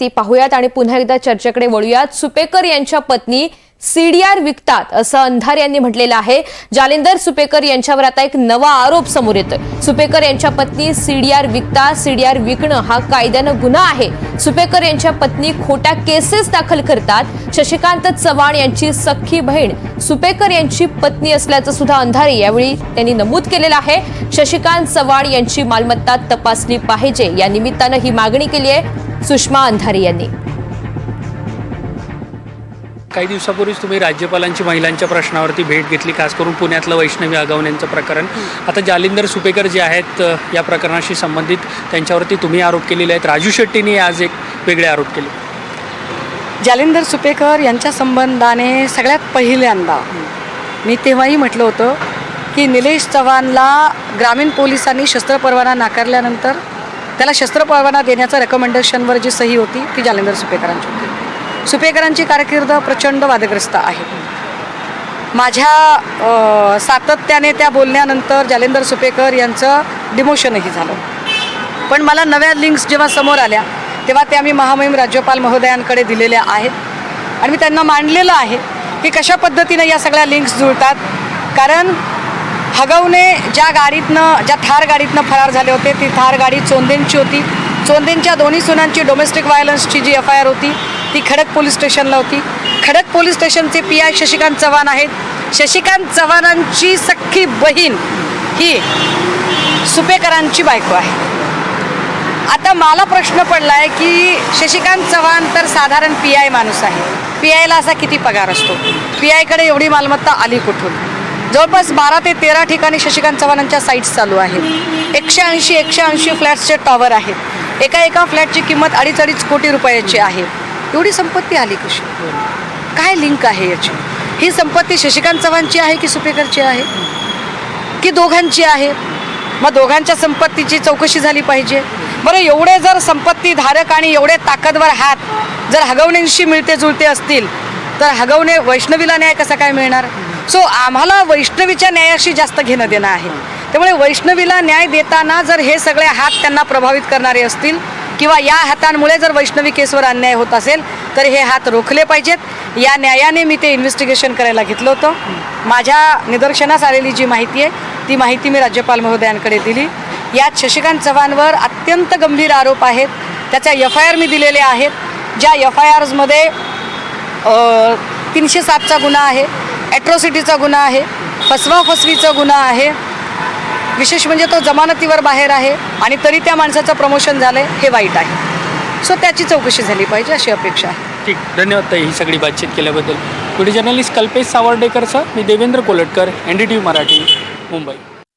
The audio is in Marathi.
ती पाहूयात आणि पुन्हा एकदा चर्चेकडे वळूयात. सुपेकर यांच्या पत्नी सीडीआर विकतात असं अंधार यांनी म्हटलेलं आहे. जालिंदर सुपेकर यांच्यावर आता एक नवा आरोप समोर येतोय. सुपेकर यांच्या पत्नी सीडीआर विकतात सीडीआर विकणं हा कायद्यानं गुन्हा आहे. सुपेकर यांच्या पत्नी खोट्या केसेस दाखल करतात. शशिकांत चव्हाण यांची सख्खी बहीण सुपेकर यांची पत्नी असल्याचं सुद्धा अंधारे यावेळी त्यांनी नमूद केलेलं आहे. शशिकांत चव्हाण यांची मालमत्ता तपासली पाहिजे. या निमित्तानं ही मागणी केली आहे. सुषमा अंधारे यांनी. काही दिवसापूर्वीच तुम्ही राज्यपालांची महिलांच्या प्रश्नावरती भेट घेतली खास करून पुण्यातलं वैष्णवी आगवण्यांचं प्रकरण. आता जालिंदर सुपेकर जे आहेत या प्रकरणाशी संबंधित त्यांच्यावरती तुम्ही आरोप केलेले आहेत. राजू शेट्टीने आज एक वेगळे आरोप केले. जालिंदर सुपेकर यांच्या संबंधाने सगळ्यात पहिल्यांदा मी तेव्हाही म्हटलं होतं की निलेश चव्हाणला ग्रामीण पोलिसांनी शस्त्र परवाना नाकारल्यानंतर त्याला शस्त्र परवाना देण्याच्या रेकमेंडेशनवर जी सही होती ती जालेंदर सुपेकरांची होती. सुपेकरांची कारकीर्द प्रचंड वादग्रस्त आहे. माझ्या सातत्याने त्या बोलण्यानंतर जालेंदर सुपेकर यांचं डिमोशनही झालं. पण मला नव्या लिंक्स जेव्हा समोर आल्या तेव्हा त्या मी महामहिम राज्यपाल महोदयांकडे दिलेल्या आहेत. आणि मी त्यांना मांडलेलं आहे की कशा पद्धतीनं या सगळ्या लिंक्स जुळतात. कारण हगवणे ज्या गाडीतनं ज्या थार गाडीतनं फरार झाले होते ती थार गाडी चोंदेंची होती. चोंदेंच्या दोन्ही सुनांची डोमेस्टिक व्हायलन्सची जी एफ आय आर होती ती खडक पोलीस स्टेशनला होती. खडक पोलीस स्टेशनचे पी आय शशिकांत चव्हाण आहेत. शशिकांत चव्हाणांची सख्खी बहीण ही सुपेकरांची बायको आहे. आता मला प्रश्न पडला आहे की शशिकांत चव्हाण तर साधारण पी आय माणूस आहे. पी आयला असा किती पगार असतो? पी आयकडे एवढी मालमत्ता आली कुठून? जवळपास बारा ते तेरा ठिकाणी शशिकांत चव्हाणांच्या साईट्स चालू आहेत. एकशे ऐंशी एकशे ऐंशी फ्लॅट्सचे टॉवर आहेत. एका एका फ्लॅटची किंमत अडीच अडीच कोटी रुपयाची आहे. एवढी संपत्ती आली कशी? काय लिंक आहे याची? ही संपत्ती शशिकांत चव्हाणची आहे की सुपेकरची आहे? की दोघांची आहे? मग दोघांच्या संपत्तीची चौकशी झाली पाहिजे. बरं एवढे जर संपत्ती धारक आणि एवढे ताकदवर हात जर हगवण्यांशी मिळते जुळते असतील तर हगवणे वैष्णवीला न्याय कसा काय मिळणार? सो आम्हाला वैष्णवीच्या न्यायाशी जास्त घेणं देणं आहे. त्यामुळे वैष्णवीला न्याय देताना जर हे सगळे हात त्यांना प्रभावित करणारे असतील किंवा या हातांमुळे जर वैष्णवी केसवर अन्याय होत असेल तर हे हात रोखले पाहिजेत. या न्यायाने मी ते इन्व्हेस्टिगेशन करायला घेतलं होतं. माझ्या निदर्शनास आलेली जी माहिती आहे ती माहिती मी राज्यपाल महोदयांकडे दिली. यात शशिकांत चव्हाणवर अत्यंत गंभीर आरोप आहेत. त्याच्या एफ आय आर मी दिलेले आहेत. ज्या एफ आय आर्समध्ये तीनशे सातचा गुन्हा आहे. ॲट्रॉसिटीचा गुन्हा आहे फसवा फसवीचा गुन्हा आहे. विशेष म्हणजे तो जमानतीवर बाहेर आहे आणि तरी त्या माणसाचं प्रमोशन झालं हे वाईट आहे. सो त्याची चौकशी झाली पाहिजे अशी अपेक्षा आहे. ठीक धन्यवाद ताई ही सगळी बातचीत केल्याबद्दल. व्हिडिओ जर्नलिस्ट कल्पेश सावर्डेकरसह मी Devendra Kolatkar N D T V Marathi Mumbai.